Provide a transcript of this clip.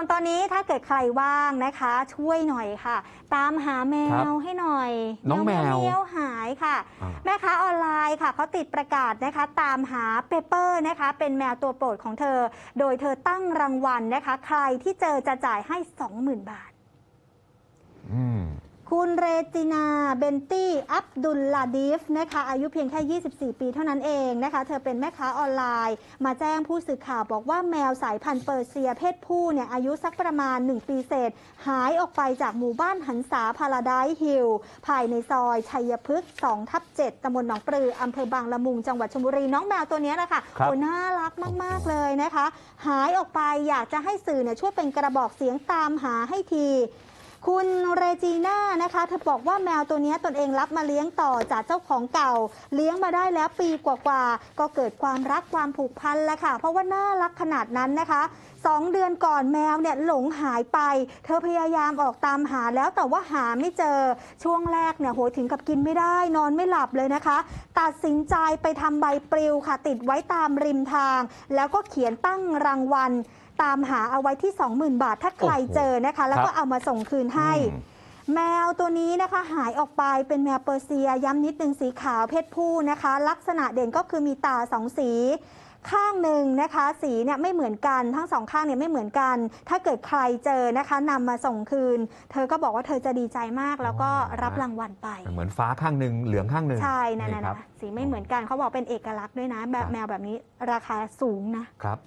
วนตอนนี้ถ้าเกิดใครว่างนะคะ ช่วยหน่อยค่ะ ตามหาแมครับวให้หน่อยน้องแมวเลี้ยวหายค่ะ อ่า แม่ค้าออนไลน์ค่ะเขาติดประกาศนะคะ ตามหาเปเปอร์นะคะ เป็นแมวตัวโปรดของเธอ โดยเธอตั้งรางวัลนะคะ ใครที่เจอจะจ่ายให้ 20,000 บาท อืม คุณเรจินาเบนตี้อับดุลลาดีฟนะคะอายุเพียงแค่ 24 ปีเท่านั้นเองนะคะเธอเป็นแม่ค้าออนไลน์ มาแจ้งผู้สื่อข่าวบอกว่าแมวสายพันธุ์เปอร์เซียเพศผู้เนี่ยอายุสักประมาณ 1 ปีเศษ หายออกไปจากหมู่บ้านหันษาพาราไดฮิลภายในซอยชัยพฤกษ์2ทับ7ตำบลหนองปลืออำเภอบางละมุงจังหวัดชลบุรีน้องแมวตัวเนี้ยนะคะครับโอ้น่ารักมาก ๆ เลยนะคะ หายออกไปอยากจะให้สื่อเนี่ยช่วยเป็นกระบอกเสียงตามหาให้ที คุณเรจีน่านะคะเธอบอกว่าแมวตัวนี้ตนเองรับมาเลี้ยงต่อจากเจ้าของเก่า เลี้ยงมาได้แล้วปีกว่าๆก็เกิดความรักความผูกพันแล้วค่ะ เพราะว่าน่ารักขนาดนั้นนะคะสองเดือนก่อนแมวเนี่ยหลงหายไป เธอพยายามออกตามหาแล้วแต่ว่าหาไม่เจอช่วงแรกเนี่ยโหถึงกับกินไม่ได้ นอนไม่หลับเลยนะคะ ตัดสินใจไปทำใบปลิวค่ะ ติดไว้ตามริมทาง แล้วก็เขียนตั้งรางวัล ตามหาเอาไว้ที่ 20,000 บาท ถ้าใครโอ้โหเจอนะคะ แล้วก็ครับเอามาส่งคืนให้ อืม แมวตัวนี้นะคะหายออกไปเป็นแมวเปอร์เซีย ย้ำนิดนึงสีขาวเพศผู้นะคะ ลักษณะเด่นก็คือมีตาสองสี ข้างหนึ่งนะคะ สีเนี่ยไม่เหมือนกันทั้งสองข้างเนี่ยไม่เหมือนกัน ถ้าเกิดใครเจอนะคะนำมาส่งคืน เธอก็บอกว่าเธอจะดีใจมากแล้วก็รับรางวัลไป เหมือนฟ้าข้างหนึ่งเหลืองข้างหนึ่งใช่นั่นครับนะสีไม่เหมือนกันเขาบอกเป็นเอกลักษณ์ด้วยนะ แบบครับแมวแบบนี้ราคาสูงนะ ครับ